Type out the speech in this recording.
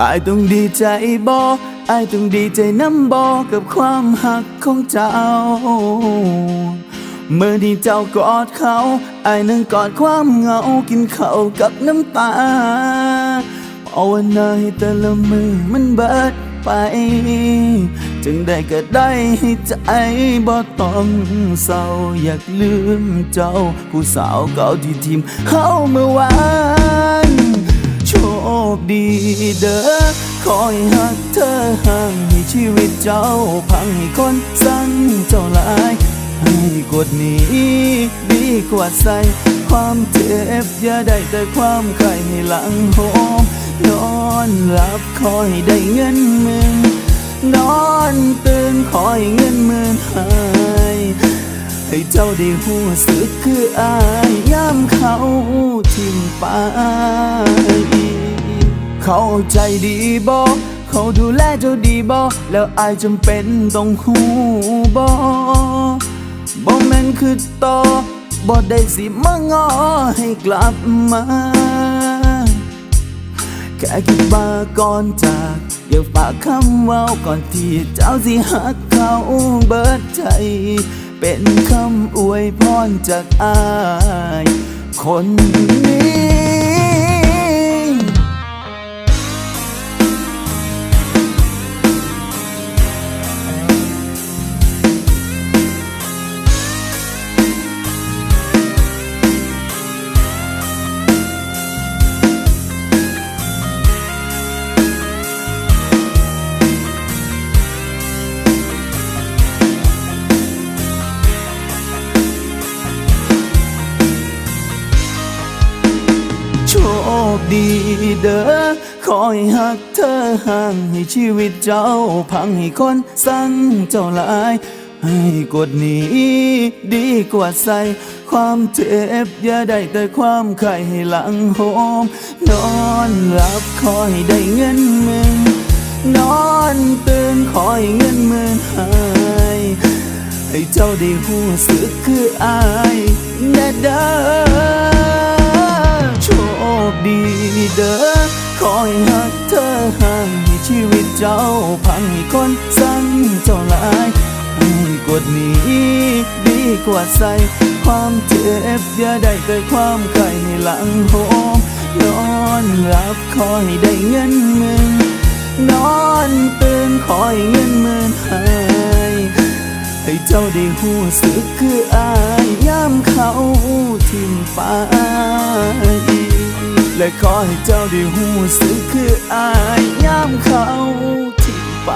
อายต้องดีใจบ่อายต้องดีใจน้ำบ่กับความหักของเจ้า เมื่อที่เจ้ากอดเขาอายนั่งกอดความเหงากินข้าวกับน้ำตาภาวนาให้แต่ละมือมันเบิดไป จึงได้ก็ได้ให้ใจบ่ต้องเศร้าอยากลืมเจ้า ผู้สาวเก่าที่ทิมเข้าเมื่อวาน คดีเด้อคอยหักเธอห่างให้ชีวิตเจ้าพังให้คนสั่งเจ้าลาย ให้กดหนี้ดีกว่าใส่ ความเจ็บอย่าได้แต่ความใครให้หลังโหมนอนหลับคอยได้เงินหมื่นนอนตื่นคอยเงินหมื่นหายให้เจ้าได้หูสึกคืออายยามเขาทิมไป เขาใจดีบ่เขาดูแลเจ้าดีบ่แล้วอายจำเป็นต้องหูบ่บ่แม่นคือต่อบ่ได้สิมางอให้กลับมา แค่คิดมาก่อนจากอยากฝากคำว่าก่อนที่เจ้าสิหักเขาเบิดใจ เป็นคำอวยพรจากอาย คนนี้ คดีเด้อคอยหักเธอห่างให้ชีวิตเจ้า พังให้คนสั่งเจ้าหลาย ให้กดหนี้ดีกว่าใส่ ความเจ็บอย่าได้แต่ความใครให้หลังโหมนอนหลับคอยได้เงินหมื่นนอนตื่นคอยเงินหมื่นหายให้เจ้าได้หูสึกคืออาย อยหักเธอห่างให้ชีวิตเจ้าพังให้คนสั่งเจ้าหลายให้กดหนี้ดีกว่าใส่ความเจ็บอย่าได้เกิดความใครในหลังโหมนอนหลับคอยได้เงินหมื่นนอนตื่นคอยเงินหมื่นหายให้เจ้าได้หูสึกคืออายยามเขาทิมไป และขอให้เจ้าได้หูสึกคืออายยามเขาที่ไป